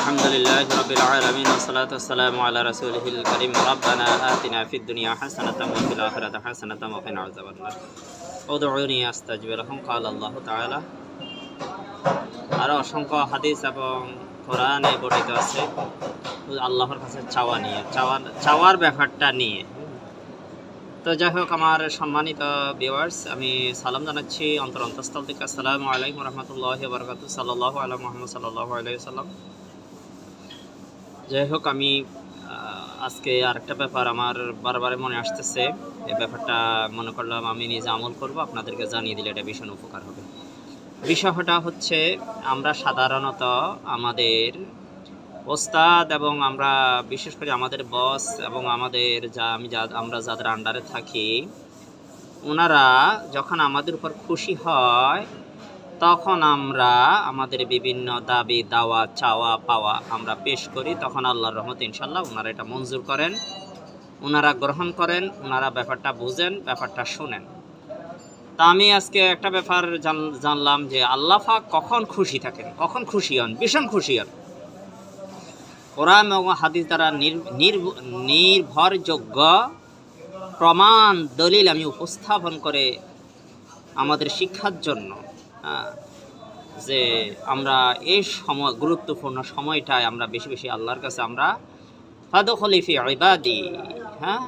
الحمد لله رب العالمين والصلاة والسلام على رسوله الكريم ربنا آتنا في الدنيا حسنة وفي الآخرة حسنة وقنا عذاب النار ادعوني أستجب لكم قال الله تعالى আরও অসংখ্য হাদিস এবং কোরআনে বর্ণিত আছে আল্লাহর কাছে চাওয়া নিয়ে চাওয়া চাওয়ার ব্যাপারটা নিয়ে তো যাই হোক আমার সম্মানিত ভিউয়ার্স আমি সালাম জানাচ্ছি অন্তর অন্তঃস্থল থেকে আসসালামু আলাইকুম রহমতুল্লাহ বরকাত সাল্লাহ আলা মোহাম্মদ সাল্লাহ আলাইসাল্লাম যাই হোক, আমি আজকে আরেকটা ব্যাপার আমার বারবার মনে আসতেছে। এই ব্যাপারটা মনে করলাম আমি নিজে আমল করব, আপনাদেরকে জানিয়ে দিলে এটা ভীষণ উপকার হবে। বিষয়টা হচ্ছে, আমরা সাধারণত আমাদের ওস্তাদ এবং আমরা বিশেষ করে আমাদের বস এবং আমাদের যা, আমি যা, আমরা যাদের আন্ডারে থাকি, ওনারা যখন আমাদের উপর খুশি হয় তখন আমরা আমাদের বিভিন্ন দাবি, দাওয়া, চাওয়া, পাওয়া আমরা পেশ করি। তখন আল্লাহর রহমত ইনশাল্লাহ ওনারা এটা মঞ্জুর করেন। ওনারা গ্রহণ করেন ওনারা ব্যাপারটা বুঝেন, ব্যাপারটা শুনেন। তা আমি আজকে একটা ব্যাপার জান- জানলাম যে আল্লাহ পাক কখন খুশি থাকেন? কখন খুশি হন? ভীষণ খুশি হন। কোরআন এবং হাদিস দ্বারা নির- নির্ভ- নির্ভরযোগ্য প্রমাণ, দলিল আমি উপস্থাপন করে আমাদের শিক্ষার জন্য যে আমরা এই সময় গুরুত্বপূর্ণ সময়টায় আমরা বেশি বেশি আল্লাহর কাছে আমরা ফাদখলি ফি ইবাদি হ্যাঁ?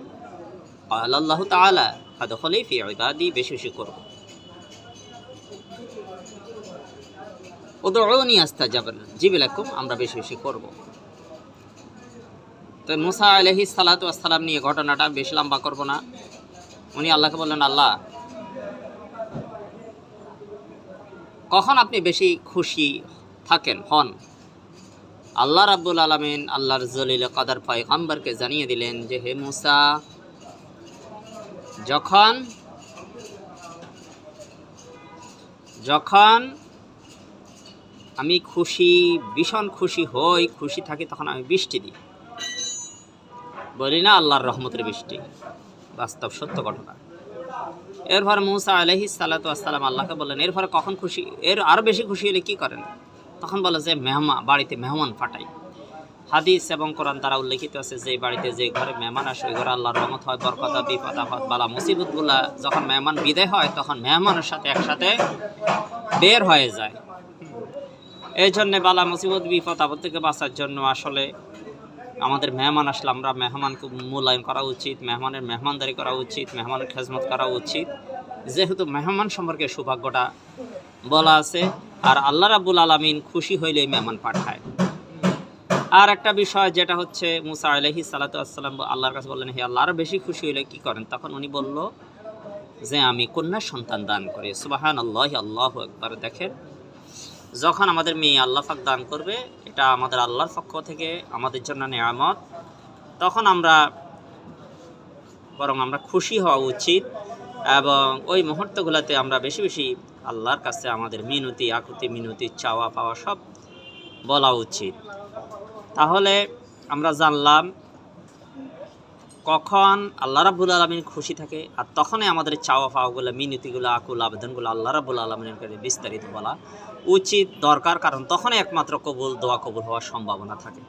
আল্লাহ তাআলা ফাদখলি ফি ইবাদি, বেশি বেশি করব উদউনি আস্তাজাব জিবিলাকুম, আমরা বেশি বেশি করব। তো মুসা আলহি সালাতু আসসালাম নিয়ে ঘটনাটা বেশি লম্বা করব না। উনি আল্লাহকে বললেন, আল্লাহ কখন আপনি বেশি খুশি থাকেন, হন? আল্লাহ রাব্বুল আলমিন আল্লাহর জলিল কাদার পয়গম্বরকে জানিয়ে দিলেন যে, হে মুসা, যখন যখন আমি খুশি, ভীষণ খুশি হই, খুশি থাকি, তখন আমি বৃষ্টি দিই। বলি না আল্লাহর রহমতের বৃষ্টি, বাস্তব সত্য ঘটনা। এরপর মুসা আলহি সালাতু আসসালাম আল্লাহকে বললেন, এরপরে কখন খুশি? এর আরও বেশি খুশি হলে কী করেন? তখন বলে যে, মেহমান, বাড়িতে মেহমান ফাটাই হাদিস এবং কোরআন দ্বারা উল্লেখিত আছে, যে বাড়িতে যে ঘরে মেহমান আসে, ওই ঘরে আল্লাহর রহমত হয়, বরকতা বিপদ আপদ, বালা মুসিবতগুলা যখন মেহমান বিদায় হয়, তখন মেহমানের সাথে একসাথে বের হয়ে যায়। এই জন্যে বালা, মুসিবত, বিপদ আপদ থেকে বাঁচার জন্য আসলে আমাদের মেহমান আসলে আমরা মেহমানকে মূল্যায়ন করা উচিত, মেহমানের মেহমানদারি করা উচিত, মেহমানের খেজমত করা উচিত। যেহেতু মেহমান সম্পর্কে সৌভাগ্যটা বলা আছে, আর আল্লাহ রাবুল আলমিন খুশি হইলেই মেহমান পাঠায়। আর একটা বিষয় যেটা হচ্ছে, মুসা আলহি সালাতু আসসালাম আল্লাহর কাছে বললেন, হে আল্লাহ আরও বেশি খুশি হইলে কি করেন? তখন উনি বলল যে, আমি কন্যা সন্তান দান করি। সুবাহান আল্লাহ আল্লাহ একবার দেখেন। যখন আমাদের মেয়ে আল্লাহ পাক দান করবে, এটা আমাদের আল্লাহর পক্ষ থেকে, আমাদের জন্য নেয়ামত, তখন আমরা বরং আমরা খুশি হওয়া উচিত এবং ওই মুহূর্তগুলোতে আমরা বেশি বেশি আল্লাহর কাছে আমাদের মিনতি, আকুতি, মিনতি, চাওয়া পাওয়া সব বলা উচিত। তাহলে আমরা জানলাম কখন আল্লাহ রাবুল আলমিন খুশি থাকে আর তখনই আমাদের চাওয়া পাওয়াগুলো, মিনতিগুলো, আকুল, আবেদনগুলো আল্লাহ রাবুল আলমিনের কাছে বিস্তারিত বলা উচিত, দরকার, কারণ তখনই একমাত্র কবুল, দোয়া কবুল হওয়ার সম্ভাবনা থাকে।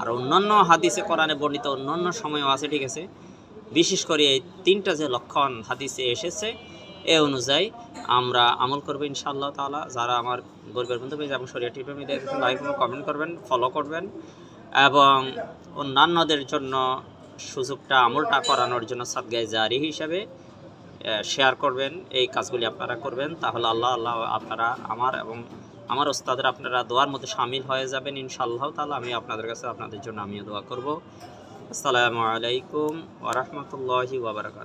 আর অন্যান্য হাদিসে, কোরআনে বর্ণিত অন্যান্য সময়ও আছে, ঠিক আছে? বিশেষ করে এই তিনটা যে লক্ষণ হাদিসে এসেছে, এ অনুযায়ী আমরা আমল করব ইনশাআল্লাহ তাআলা। যারা আমার গরিবের বন্ধু পেয়েছে এবং শরীর টিপে দেখবেন লাইক কমেন্ট করবেন ফলো করবেন এবং অন্যান্যদের জন্য সুযোগটা আমলটা করানোর জন্য সাদগায় জারি হিসাবে শেয়ার করবেন, এই কাজগুলি আপনারা করবেন। তাহলে আল্লাহ আল্লাহ আপনারা, আমার এবং আমার ওস্তাদের আপনারা দোয়ার মধ্যে সামিল হয়ে যাবেন ইনশাআল্লাহ তাহলে আমি আপনাদের কাছে আপনাদের জন্য আমিও দোয়া করব। আসসালামু আলাইকুম ওরহমতুল্লাহি ওবরাকাত